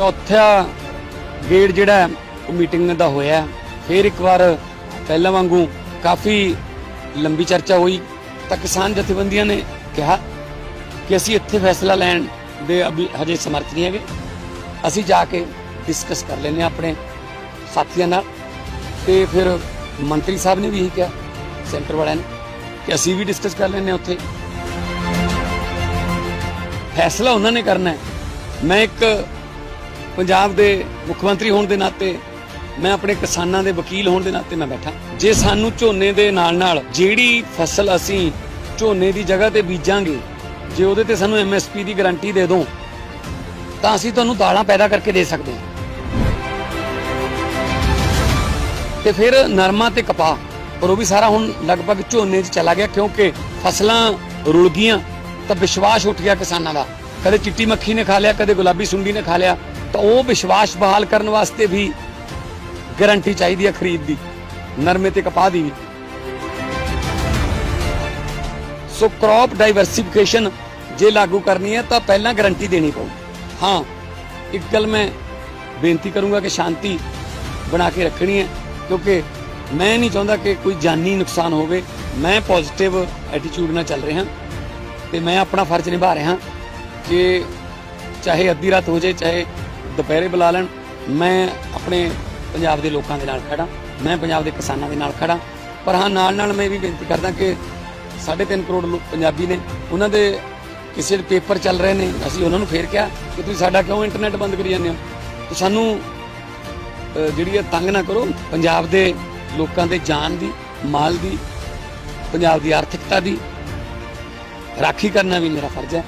ਚੌਥਾ ਗੇੜ ਜਿਹੜਾ ਉਹ ਮੀਟਿੰਗ ਦਾ ਹੋਇਆ ਫਿਰ ਇੱਕ ਵਾਰ ਪਹਿਲਾਂ ਵਾਂਗੂ ਕਾਫੀ ਲੰਬੀ ਚਰਚਾ ਹੋਈ ਤਾਂ ਕਿਸਾਨ ਜਥੇਬੰਦੀਆਂ ਨੇ ਕਿਹਾ ਕਿ ਅਸੀਂ ਇੱਥੇ ਫੈਸਲਾ ਲੈਣ ਦੇ ਅਭੀ ਹਜੇ ਸਮਰਥ ਨਹੀਂ ਹੈਗੇ। ਅਸੀਂ ਜਾ ਕੇ ਡਿਸਕਸ ਕਰ ਲੈਨੇ ਆਪਣੇ ਸਾਥੀਆਂ ਨਾਲ। ਤੇ ਫਿਰ ਮੰਤਰੀ ਸਾਹਿਬ ਨੇ ਵੀ ਇਹੀ ਕਿਹਾ, ਸੈਂਟਰ ਵਾਲਿਆਂ ਨੇ, ਕਿ ਅਸੀਂ ਵੀ ਡਿਸਕਸ ਕਰ ਲੈਨੇ ਉੱਥੇ। ਫੈਸਲਾ ਉਹਨਾਂ ਨੇ ਕਰਨਾ ਹੈ। ਮੈਂ ਇੱਕ ਪੰਜਾਬ ਦੇ ਮੁੱਖ ਮੰਤਰੀ ਹੋਣ ਦੇ ਨਾਤੇ ਮੈਂ ਆਪਣੇ ਕਿਸਾਨਾਂ ਦੇ ਵਕੀਲ ਹੋਣ ਦੇ ਨਾਤੇ ਮੈਂ ਬੈਠਾ। ਜੇ ਸਾਨੂੰ ਝੋਨੇ ਦੇ ਨਾਲ ਨਾਲ ਜਿਹੜੀ ਫਸਲ ਅਸੀਂ ਝੋਨੇ ਦੀ ਜਗ੍ਹਾ ਤੇ ਬੀਜਾਂਗੇ, ਜੇ ਉਹਦੇ ਤੇ ਸਾਨੂੰ ਐਮਐਸਪੀ ਦੀ ਗਾਰੰਟੀ ਦੇ ਦੋ ਤਾਂ ਅਸੀਂ ਤੁਹਾਨੂੰ ਦਾਲਾਂ ਪੈਦਾ ਕਰਕੇ ਦੇ ਸਕਦੇ ਹਾਂ। ਤੇ ਫਿਰ ਨਰਮਾ ਤੇ ਕਪਾਹ ਔਰ ਉਹ ਵੀ ਸਾਰਾ ਹੁਣ ਲਗਭਗ ਝੋਨੇ 'ਚ ਚਲਾ ਗਿਆ ਕਿਉਂਕਿ ਫਸਲਾਂ ਰੁਲ ਗਈਆਂ, ਤਾਂ ਵਿਸ਼ਵਾਸ ਉੱਠ ਗਿਆ ਕਿਸਾਨਾਂ ਦਾ। ਕਦੇ ਚਿੱਟੀ ਮੱਖੀ ਨੇ ਖਾ ਲਿਆ, ਕਦੇ ਗੁਲਾਬੀ ਸੁੰਡੀ ਨੇ ਖਾ ਲਿਆ। ਤਾਂ ਉਹ ਵਿਸ਼ਵਾਸ ਬਹਾਲ ਕਰਨ ਵਾਸਤੇ ਵੀ ਗਾਰੰਟੀ ਚਾਹੀਦੀ ਹੈ ਖਰੀਦ ਦੀ, ਨਰਮੇ ਤੇ ਕਪਾਹ ਦੀ ਵੀ। ਸੋ ਕ੍ਰੌਪ ਡਾਈਵਰਸਿਫਿਕੇਸ਼ਨ ਜੇ ਲਾਗੂ ਕਰਨੀ ਹੈ ਤਾਂ ਪਹਿਲਾਂ ਗਾਰੰਟੀ ਦੇਣੀ ਪਊ। ਹਾਂ, ਇੱਕ ਗੱਲ ਮੈਂ ਬੇਨਤੀ ਕਰੂੰਗਾ ਕਿ ਸ਼ਾਂਤੀ ਬਣਾ ਕੇ ਰੱਖਣੀ ਹੈ, ਕਿਉਂਕਿ ਮੈਂ ਨਹੀਂ ਚਾਹੁੰਦਾ ਕਿ ਕੋਈ ਜਾਨੀ ਨੁਕਸਾਨ ਹੋਵੇ। ਮੈਂ ਪੋਜ਼ਿਟਿਵ ਐਟੀਟਿਊਡ ਨਾਲ ਚੱਲ ਰਿਹਾ, ਤੇ ਮੈਂ ਆਪਣਾ ਫਰਜ਼ ਨਿਭਾ ਰਿਹਾ ਕਿ ਚਾਹੇ ਅੱਧੀ ਰਾਤ ਹੋ ਜਾਏ, ਚਾਹੇ ਦੁਪਹਿਰੇ ਬੁਲਾ ਲੈਣ। ਮੈਂ ਆਪਣੇ ਪੰਜਾਬ ਦੇ ਲੋਕਾਂ ਦੇ ਨਾਲ ਖੜਾ ਮੈਂ ਪੰਜਾਬ ਦੇ ਕਿਸਾਨਾਂ ਦੇ ਨਾਲ ਖੜਾ ਪਰ ਹਾਂ, ਨਾਲ ਨਾਲ ਮੈਂ ਇਹ ਵੀ ਬੇਨਤੀ ਕਰਦਾ ਕਿ 3.5 ਕਰੋੜ ਲੋਕ ਪੰਜਾਬੀ ਨੇ। ਉਹਨਾਂ ਦੇ ਕਿਸੇ ਦੇ ਪੇਪਰ ਚੱਲ ਰਹੇ ਨੇ। ਅਸੀਂ ਉਹਨਾਂ ਨੂੰ ਫੇਰ ਕਿਹਾ ਕਿ ਤੁਸੀਂ ਸਾਡਾ ਕਿਉਂ ਇੰਟਰਨੈਟ ਬੰਦ ਕਰੀ ਜਾਂਦੇ ਹੋ? ਤੇ ਸਾਨੂੰ ਜਿਹੜੀ ਹੈ ਤੰਗ ਨਾ ਕਰੋ। ਪੰਜਾਬ ਦੇ ਲੋਕਾਂ ਦੇ ਜਾਨ ਦੀ, ਮਾਲ ਦੀ, ਪੰਜਾਬ ਦੀ ਆਰਥਿਕਤਾ ਦੀ ਰਾਖੀ ਕਰਨਾ ਵੀ ਮੇਰਾ ਫਰਜ਼ ਹੈ।